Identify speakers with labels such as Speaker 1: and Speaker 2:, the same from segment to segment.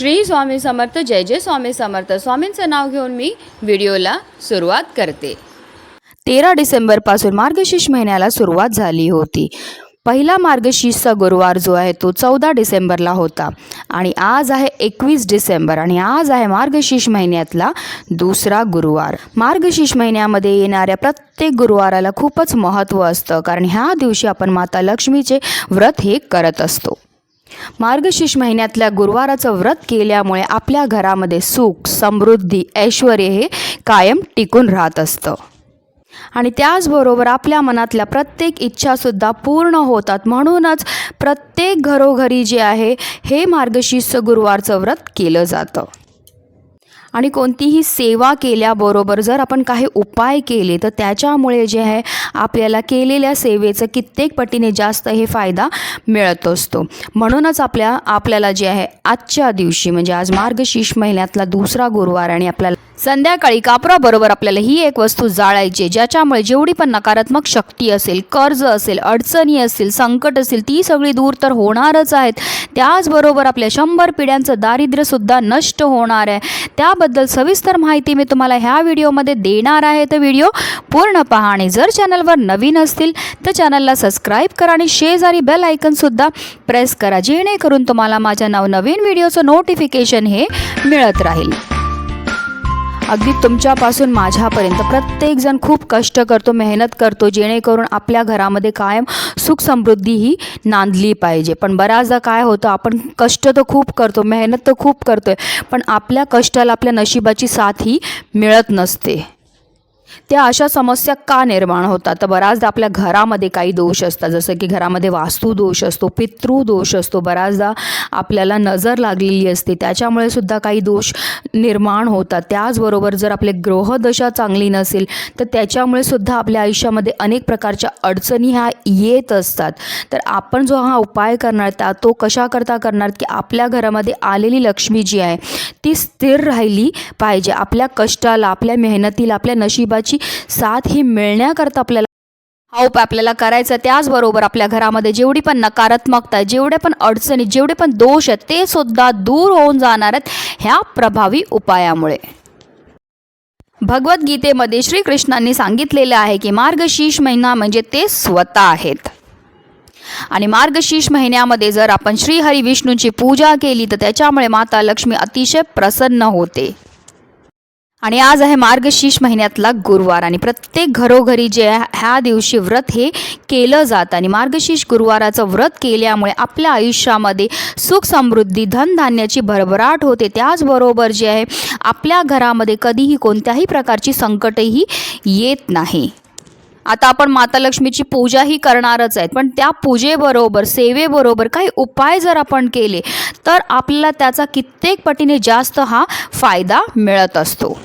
Speaker 1: श्री स्वामी समर्थ जय जय स्वामी समर्थ. स्वामींचं नाव घेऊन मी व्हिडिओला सुरुवात करते. तेरा डिसेंबरपासून मार्गशीर्ष महिन्याला सुरुवात झाली होती. पहिला मार्गशीर्षचा गुरुवार जो आहे तो चौदा डिसेंबरला होता. आणि आज आहे एकवीस डिसेंबर आणि आज आहे मार्गशीर्ष महिन्यातला दुसरा गुरुवार. मार्गशीर्ष महिन्यामध्ये येणाऱ्या प्रत्येक गुरुवाराला खूपच महत्त्व असतं. कारण ह्या दिवशी आपण माता लक्ष्मीचे व्रत हे करत असतो. मार्गशीर्ष महिन्यातल्या गुरुवाराचं व्रत केल्यामुळे आपल्या घरामध्ये सुख समृद्धी ऐश्वर हे कायम टिकून राहत असतं. आणि त्याचबरोबर आपल्या मनातल्या प्रत्येक इच्छासुद्धा पूर्ण होतात. म्हणूनच प्रत्येक घरोघरी जे आहे हे मार्गशीर्ष गुरुवारचं व्रत केलं जातं. आणि कोणतीही सेवा केल्याबरोबर जर आपण काही उपाय केले तर त्याच्यामुळे जे आहे आपल्याला केलेल्या सेवेचं कित्येक पटीने जास्त हे फायदा मिळत असतो. म्हणूनच आपल्या आपल्याला जे आहे आजच्या दिवशी म्हणजे आज मार्गशीर्ष महिन्यातला दुसरा गुरुवार आणि आपल्याला संध्याकाळी कापराबरोबर आपल्याला ही एक वस्तू जाळायची ज्याच्यामुळे जेवढी पण नकारात्मक शक्ती असेल कर्ज असेल अडचणी असेल संकट असेल ती सगळी दूर तर होणारच आहेत. त्याचबरोबर आपल्या शंभर पिढ्यांचं दारिद्र्यसुद्धा नष्ट होणार आहे. त्याबद्दल सविस्तर माहिती मी तुम्हाला ह्या व्हिडिओमध्ये देणार आहे. तर व्हिडिओ पूर्ण पहा आणि जर चॅनलवर नवीन असतील तर चॅनलला सबस्क्राईब करा आणि शेजारी बेल आयकनसुद्धा प्रेस करा जेणेकरून तुम्हाला माझ्या नवनवीन व्हिडिओचं नोटिफिकेशन हे मिळत राहील. अगदी तुमच्यापासून माझ्यापर्यंत. प्रत्येकजण खूप कष्ट करतो मेहनत करतो जेणेकरून आपल्या घरामध्ये कायम सुख समृद्धी ही नांदली पाहिजे. पण बऱ्याचदा काय होतं आपण कष्ट तर खूप करतो मेहनत तर खूप करतो आहे पण आपल्या कष्टाला आपल्या नशिबाची साथ ही मिळत नसते. त्या अशा समस्या का निर्माण होतात? तर बऱ्याचदा आपल्या घरामध्ये काही दोष असतात. जसं की घरामध्ये वास्तू दोष असतो पितृ दोष असतो. बऱ्याचदा आपल्याला नजर लागलेली असते. त्याच्यामुळे सुद्धा काही दोष निर्माण होतात. त्याचबरोबर जर आपले ग्रहदशा चांगली नसेल तर त्याच्यामुळे सुद्धा आपल्या आयुष्यामध्ये अनेक प्रकारच्या अडचणी ह्या येत असतात. तर आपण जो हा उपाय करणार त्या तो कशाकरता करणार? की आपल्या घरामध्ये आलेली लक्ष्मी जी आहे ती स्थिर राहिली पाहिजे. आपल्या कष्टाला आपल्या मेहनतीला आपल्या नशिबा देवाची साथ ही मिळण्याकरता आपल्याला हा उपाय आपल्याला करायचा त्याचबरोबर आपल्या घरामध्ये जेवढी पण नकारात्मकता आहे जेवढे पण अडचणी जेवढे पण दोष आहेत ते सुद्धा दूर होऊन जाणार आहेत ह्या प्रभावी उपायामुळे. भगवद्गीतेमध्ये श्रीकृष्णांनी सांगितलेलं आहे की मार्गशीर्ष महिना म्हणजे ते स्वतः आहेत. आणि मार्गशीर्ष महिन्यामध्ये जर आपण श्रीहरी विष्णूंची पूजा केली तर त्याच्यामुळे माता लक्ष्मी अतिशय प्रसन्न होते. आणि आज आहे मार्गशीर्ष महिन्यातला गुरुवार आणि प्रत्येक घरोघरी जे ह्या दिवशी व्रत हे केलं जातं. आणि मार्गशीर्ष गुरुवाराचं व्रत केल्यामुळे आपल्या आयुष्यामध्ये सुख समृद्धी धनधान्याची भरभराट होते. त्याचबरोबर जे आहे आपल्या घरामध्ये कधीही कोणत्याही प्रकारची संकटही येत नाही. आता आपण माता लक्ष्मीची पूजाही करणारच आहेत. पण त्या पूजेबरोबर सेवेबरोबर काही उपाय जर आपण केले तर आपल्याला त्याचा कित्येक पटीने जास्त हा फायदा मिळत असतो.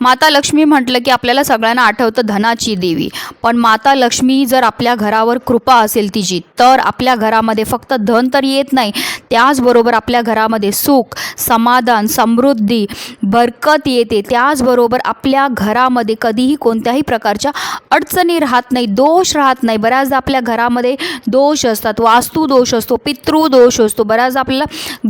Speaker 1: माता लक्ष्मी म्हटलं की आपल्याला सगळ्यांना आठवतं धनाची देवी. पण माता लक्ष्मी जर आपल्या घरावर कृपा असेल तिची तर आपल्या घरामध्ये फक्त धन तर येत नाही. त्याचबरोबर आपल्या घरामध्ये सुख समाधान समृद्धी बरकत येते. त्याचबरोबर आपल्या घरामध्ये कधीही कोणत्याही प्रकारच्या अडचणी राहत नाही दोष राहत नाही. बऱ्याचदा आपल्या घरामध्ये दोष असतात वास्तू दोष असतो पितृ दोष असतो बऱ्याचदा आपल्याला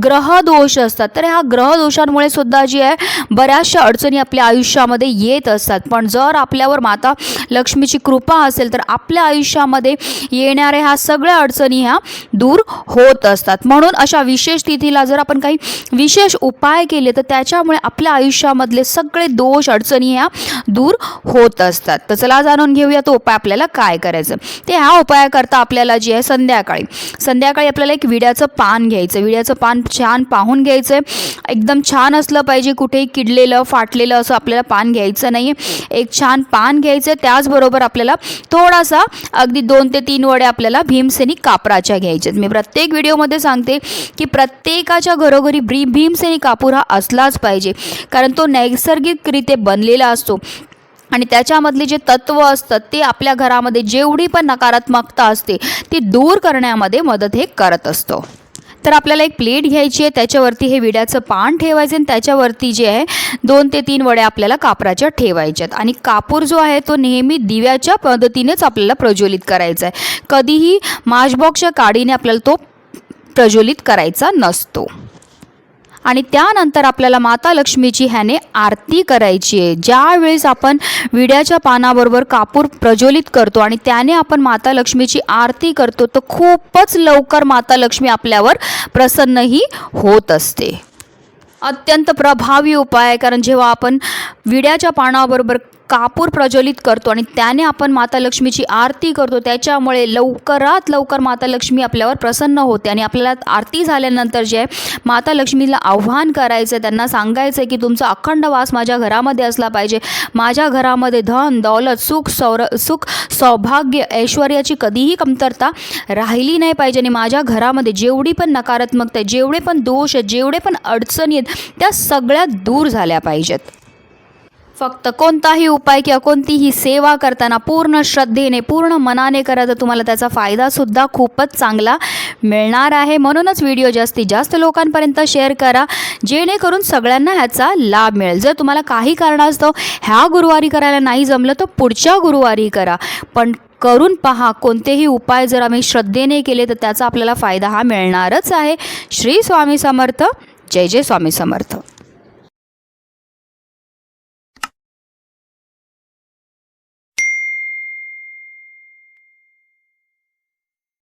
Speaker 1: ग्रह दोष असतात. तर ह्या ग्रह दोषांमुळे सुद्धा जी आहे बऱ्याचशा अडचणी आपल्या आयुष्यामध्ये येत असतात. पण जर आपल्यावर माता लक्ष्मीची कृपा असेल तर आपल्या आयुष्यामध्ये येणाऱ्या ह्या सगळ्या अडचणी ह्या दूर होत असतात. म्हणून अशा विशेष तिथीला जर आपण काही विशेष उपाय केले तर त्याच्यामुळे आपल्या आयुष्यामधले सगळे दोष अडचणी ह्या दूर होत असतात. तर चला जाणून घेऊया तो उपाय आपल्याला काय करायचं. ते ह्या उपायाकरता आपल्याला जे आहे संध्याकाळी. संध्याकाळी आपल्याला एक विड्याचं पान घ्यायचं. विड्याचं पान छान पाहून घ्यायचं. आहे एकदम छान असलं पाहिजे कुठेही किडलेलं फाटलेलं असं आपल्याला पान घ्यायचं नाही एक छान पान घ्यायचं आहे त्याचबरोबर आपल्याला थोडासा अगदी दोन ते तीन वडे आपल्याला भीमसेनी कापराच्या घ्यायच्या आहेत. मी प्रत्येक व्हिडिओमध्ये सांगते की प्रत्येकाच्या घरोघरी ब्री भीमसेनी कापूर हा असलाच पाहिजे. कारण तो नैसर्गिकरित्या बनलेला असतो. आणि त्याच्यामधले जे तत्व असतात ते आपल्या घरामध्ये जेवढी पण नकारात्मकता असते ती दूर करण्यामध्ये मदत हे करत असतो. तर आपल्याला एक प्लेट घ्यायची आहे त्याच्यावरती हे विड्याचं पान ठेवायचं आणि त्याच्यावरती जे आहे दोन ते तीन वड्या आपल्याला कापराच्या ठेवायच्यात. आणि कापूर जो आहे तो नेहमी दिव्याच्या पद्धतीनेच आपल्याला प्रज्वलित करायचा आहे. कधीही माशबॉक्सच्या काडीने आपल्याला तो प्रज्वलित करायचा नसतो. आणि त्यानंतर आपल्याला माता लक्ष्मीची ह्याने आरती करायची आहे. ज्यावेळेस आपण विड्याच्या पानाबरोबर कापूर प्रज्वलित करतो आणि त्याने आपण माता लक्ष्मीची आरती करतो तर खूपच लवकर माता लक्ष्मी आपल्यावर प्रसन्नही होत असते. अत्यंत प्रभावी उपाय आहे कारण जेव्हा आपण विड्याच्या पानाबरोबर कापूर प्रज्वलित करतो आणि त्याने आपण माता लक्ष्मीची आरती करतो. त्याच्यामुळे लवकरात लवकर माता लक्ष्मी आपल्यावर प्रसन्न होते आणि आपल्याला आरती झाल्यानंतर जे आहे माता लक्ष्मीला आव्हान करायचं आहे त्यांना सांगायचं आहे की तुमचा अखंड वास माझ्या घरामध्ये असला पाहिजे. माझ्या घरामध्ये धन दौलत सुख सौर सुख सौभाग्य ऐश्वर्याची कधीही कमतरता राहिली नाही पाहिजे आणि माझ्या घरामध्ये जेवढी पण नकारात्मकता आहे जेवढे पण दोष आहेत जेवढे पण अडचणी आहेत त्या सगळ्या दूर झाल्या पाहिजेत. फक्त कोणताही उपाय किंवा कोणतीही सेवा करताना पूर्ण श्रद्धेने पूर्ण मनाने करा तर तुम्हाला त्याचा फायदासुद्धा खूपच चांगला मिळणार आहे. म्हणूनच व्हिडिओ जास्तीत जास्त लोकांपर्यंत शेअर करा जेणेकरून सगळ्यांना ह्याचा लाभ मिळेल. जर तुम्हाला काही कारणास्तव ह्या गुरुवारी करायला नाही जमलं तर पुढच्या गुरुवारी करा. पण करून पहा कोणतेही उपाय जर आम्ही श्रद्धेने केले तर त्याचा आपल्याला फायदा हा मिळणारच आहे. श्री स्वामी समर्थ. जय जय स्वामी समर्थ.